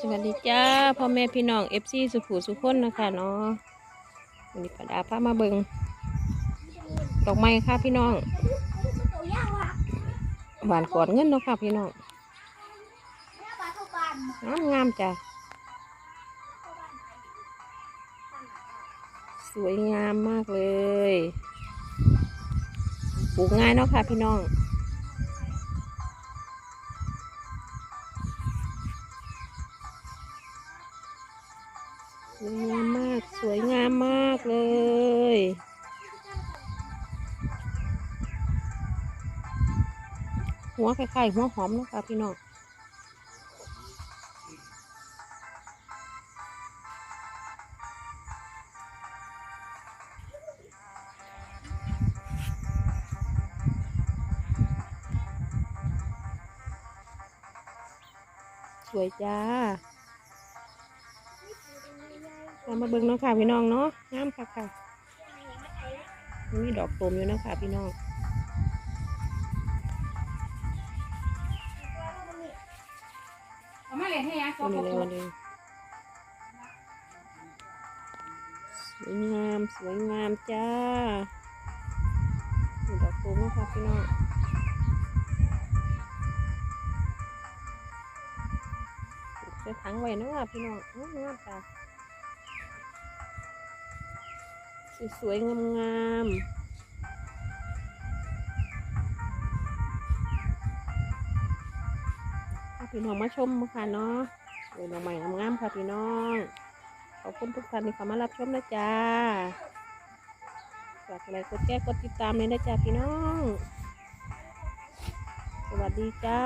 สวัสดีจ้าพ่อแม่พี่น้องเอฟซีสุขุสุขนนะคะเนาะวันนี้ประดาพามาเบิงดอกไม้ค่ะพี่น้องหวานกอดเงินเนาะค่ะพี่น้องงามงามจ้ะสวยงามมากเลยปลูกง่ายเนาะค่ะพี่น้อง วยงามมาก สวยงามมากเลย หัวไข่ๆหัวหอมนะคะพี่น้องสวยจ้า เรามาเบิ่งเนาะค่ะพี่น้องเนาะงามค่ะค่ะมีดอกตูมอยู่เนาะค่ะพี่น้องเอามาเลยให้ยาสวัอนงนี้กเลยระปุวันกนี้สวยงามสวยงามจ้ามีดอกตูมเนาะค่ะพี่น้องปลูกใส่ถังไว้เนาะค่ะพี่น้องงามงามจ้า สวยๆงามๆพาพี่น้องมาชมค่ะเนาะเดี๋ยวน้องใหม่งามๆค่ะพี่น้อง ขอบคุณทุกท่านที่เข้ามารับชมนะจ๊ะฝากอะไรกดแก้กดติดตามเลยนะจ๊ะพี่น้อง สวัสดีจ้า